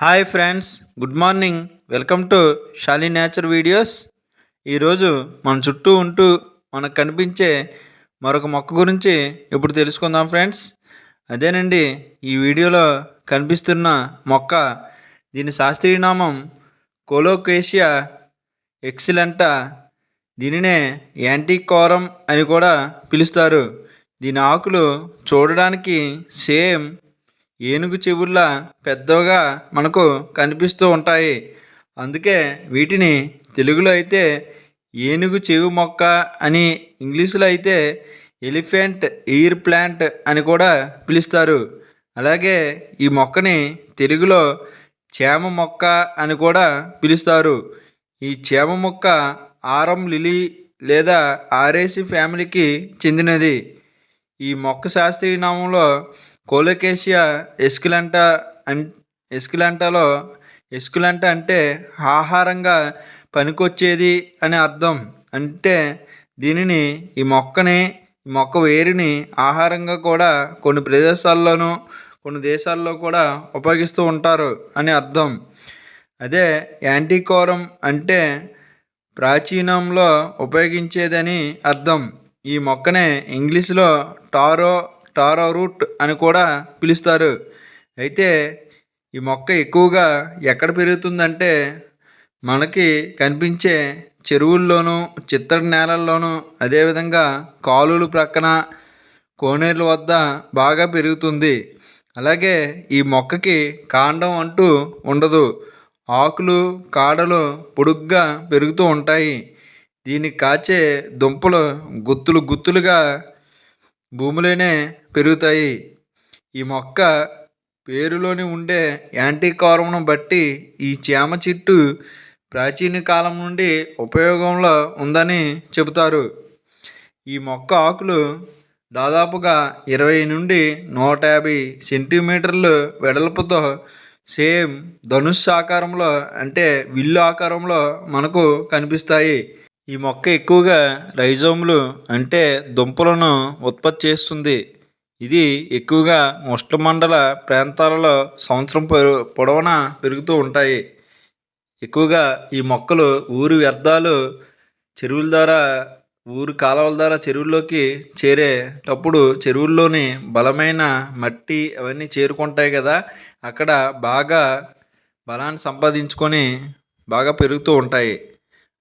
Hi friends good morning welcome to Shali nature videos ఈరోజు మన చుట్టూ ఉంటూ మనకు కనిపించే మరొక మొక్క గురించి ఇప్పుడు తెలుసుకుందాం ఫ్రెండ్స్ అదేనండి ఈ వీడియోలో కనిపిస్తున్న మొక్క. దీని శాస్త్రీయ నామం కోలోకేషియా ఎక్సిలెంటా. దీనినే యాంటీకోరం అని కూడా పిలుస్తారు. దీని ఆకులు చూడడానికి సేమ్ ఏనుగు చెవుల్లా పెద్దగా మనకు కనిపిస్తూ ఉంటాయి. అందుకే వీటిని తెలుగులో అయితే ఏనుగు చెవి మొక్క అని ఇంగ్లీషులో అయితే ఎలిఫెంట్ ఎయిర్ ప్లాంట్ అని కూడా పిలుస్తారు. అలాగే ఈ మొక్కని తెలుగులో చేమ మొక్క అని కూడా పిలుస్తారు. ఈ చేమ మొక్క ఆరం లిలీ లేదా ఆరేసి ఫ్యామిలీకి చెందినది. ఈ మొక్క శాస్త్రీయ నామంలో కోలోకేషియా ఎస్కులంటా అన్ ఎస్కులంటాలో ఎస్కులంట అంటే ఆహారంగా పనికొచ్చేది అని అర్థం. అంటే దీనిని ఈ మొక్కని ఈ మొక్క వేరుని ఆహారంగా కూడా కొన్ని ప్రదేశాల్లోనూ కొన్ని దేశాల్లో కూడా ఉపయోగిస్తూ ఉంటారు అని అర్థం. అదే యాంటీకోరం అంటే ప్రాచీనంలో ఉపయోగించేదని అర్థం. ఈ మొక్కనే ఇంగ్లీష్లో టారో టారో రూట్ అని కూడా పిలుస్తారు. అయితే ఈ మొక్క ఎక్కువగా ఎక్కడ పెరుగుతుందంటే మనకి కనిపించే చెరువుల్లోనూ చిత్తడి నేలల్లోనూ అదేవిధంగా కాలువలు ప్రక్కన కోనేరుల వద్ద బాగా పెరుగుతుంది. అలాగే ఈ మొక్కకి కాండం అంటూ ఉండదు. ఆకులు కాడలు పొడుగ్గా పెరుగుతూ ఉంటాయి. దీన్ని కాచే దుంపలు గుత్తులు గుత్తులుగా భూమిలోనే పెరుగుతాయి. ఈ మొక్క పేరులోని ఉండే యాంటీకారంను బట్టి ఈ చేమ చెట్టు ప్రాచీన కాలం నుండి ఉపయోగంలో ఉందని చెబుతారు. ఈ మొక్క ఆకులు దాదాపుగా ఇరవై నుండి నూట యాభై సెంటీమీటర్లు వెడల్పుతో సేమ్ ధనుస్సు ఆకారంలో అంటే విల్లు ఆకారంలో మనకు కనిపిస్తాయి. ఈ మొక్క ఎక్కువగా రైజోమ్లు అంటే దుంపలను ఉత్పత్తి చేస్తుంది. ఇది ఎక్కువగా ఉష్ణమండల ప్రాంతాలలో సంవత్సరం పొడవునా పెరుగుతూ ఉంటాయి. ఎక్కువగా ఈ మొక్కలు ఊరి వ్యర్థాలు చెరువుల ద్వారా ఊరు కాలువల ద్వారా చెరువుల్లోకి చేరేటప్పుడు చెరువుల్లోని బలమైన మట్టి అవన్నీ చేరుకుంటాయి కదా. అక్కడ బాగా బలాన్ని సంపాదించుకొని బాగా పెరుగుతూ ఉంటాయి.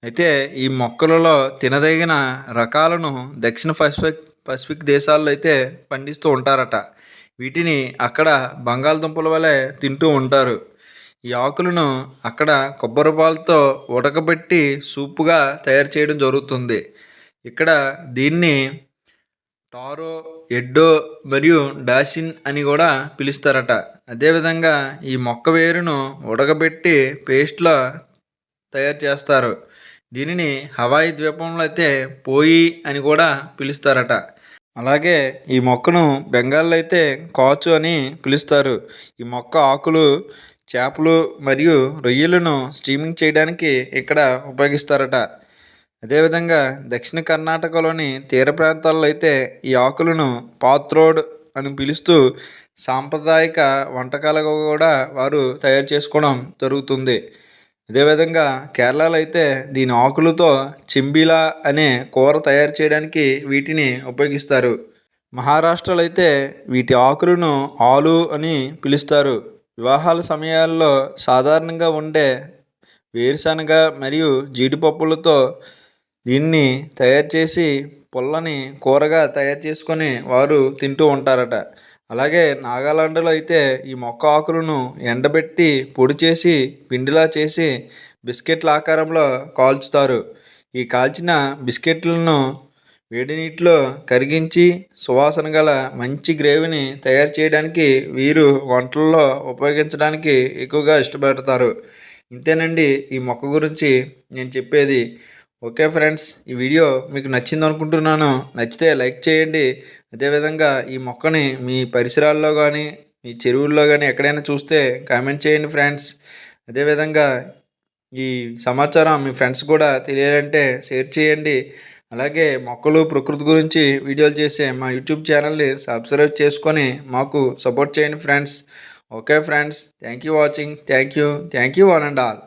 అయితే ఈ మొక్కలలో తినదగిన రకాలను దక్షిణ పసిఫిక్ పసిఫిక్ దేశాల్లో అయితే పండిస్తూ ఉంటారట. వీటిని అక్కడ బంగాళదుంపల వలె తింటూ ఉంటారు. ఈ ఆకులను అక్కడ కొబ్బరి పాలతో ఉడకబెట్టి సూపుగా తయారు చేయడం జరుగుతుంది. ఇక్కడ దీన్ని టారో ఎడ్డో మరియు డాషిన్ అని కూడా పిలుస్తారట. అదేవిధంగా ఈ మొక్క వేరును ఉడకబెట్టి పేస్ట్లో తయారు చేస్తారు. దీనిని హవాయి ద్వీపంలో అయితే పోయి అని కూడా పిలుస్తారట. అలాగే ఈ మొక్కను బెంగాల్లో అయితే కాచు అని పిలుస్తారు. ఈ మొక్క ఆకులు చేపలు మరియు రొయ్యలను స్ట్రీమింగ్ చేయడానికి ఇక్కడ ఉపయోగిస్తారట. అదేవిధంగా దక్షిణ కర్ణాటకలోని తీర ప్రాంతాల్లో అయితే ఈ ఆకులను పాత్రోడ్ అని పిలుస్తూ సాంప్రదాయక వంటకాలుగా కూడా వారు తయారు చేసుకోవడం జరుగుతుంది. అదేవిధంగా కేరళలో అయితే దీని ఆకులతో చింబిలా అనే కూర తయారు చేయడానికి వీటిని ఉపయోగిస్తారు. మహారాష్ట్రలో అయితే వీటి ఆకులను ఆలు అని పిలుస్తారు. వివాహాల సమయాల్లో సాధారణంగా ఉండే వేరుశనగ మరియు జీడిపప్పులతో దీన్ని తయారు చేసి పుల్లని కూరగా తయారు చేసుకొని వారు తింటూ ఉంటారట. అలాగే నాగాలాండ్లో అయితే ఈ మొక్క ఆకులను ఎండబెట్టి పొడి చేసి పిండిలా చేసి బిస్కెట్ల ఆకారంలో కాల్చుతారు. ఈ కాల్చిన బిస్కెట్లను వేడి నీటిలో కరిగించి సువాసన గల మంచి గ్రేవీని తయారు చేయడానికి వీరు వంటల్లో ఉపయోగించడానికి ఎక్కువగా ఇష్టపడతారు. ఇంతేనండి ఈ మొక్క గురించి నేను చెప్పేది. ఓకే ఫ్రెండ్స్ ఈ వీడియో మీకు నచ్చింది అనుకుంటున్నాను. నచ్చితే లైక్ చేయండి. అదేవిధంగా ఈ మొక్కని మీ పరిసరాల్లో కానీ మీ చెరువుల్లో కానీ ఎక్కడైనా చూస్తే కామెంట్ చేయండి ఫ్రెండ్స్. అదేవిధంగా ఈ సమాచారం మీ ఫ్రెండ్స్ కూడా తెలియాలంటే షేర్ చేయండి. అలాగే మొక్కలు ప్రకృతి గురించి వీడియోలు చేసే మా యూట్యూబ్ ఛానల్ని సబ్స్క్రైబ్ చేసుకొని మాకు సపోర్ట్ చేయండి friends. Okay friends thank you watching. Thank you. Thank you one and all.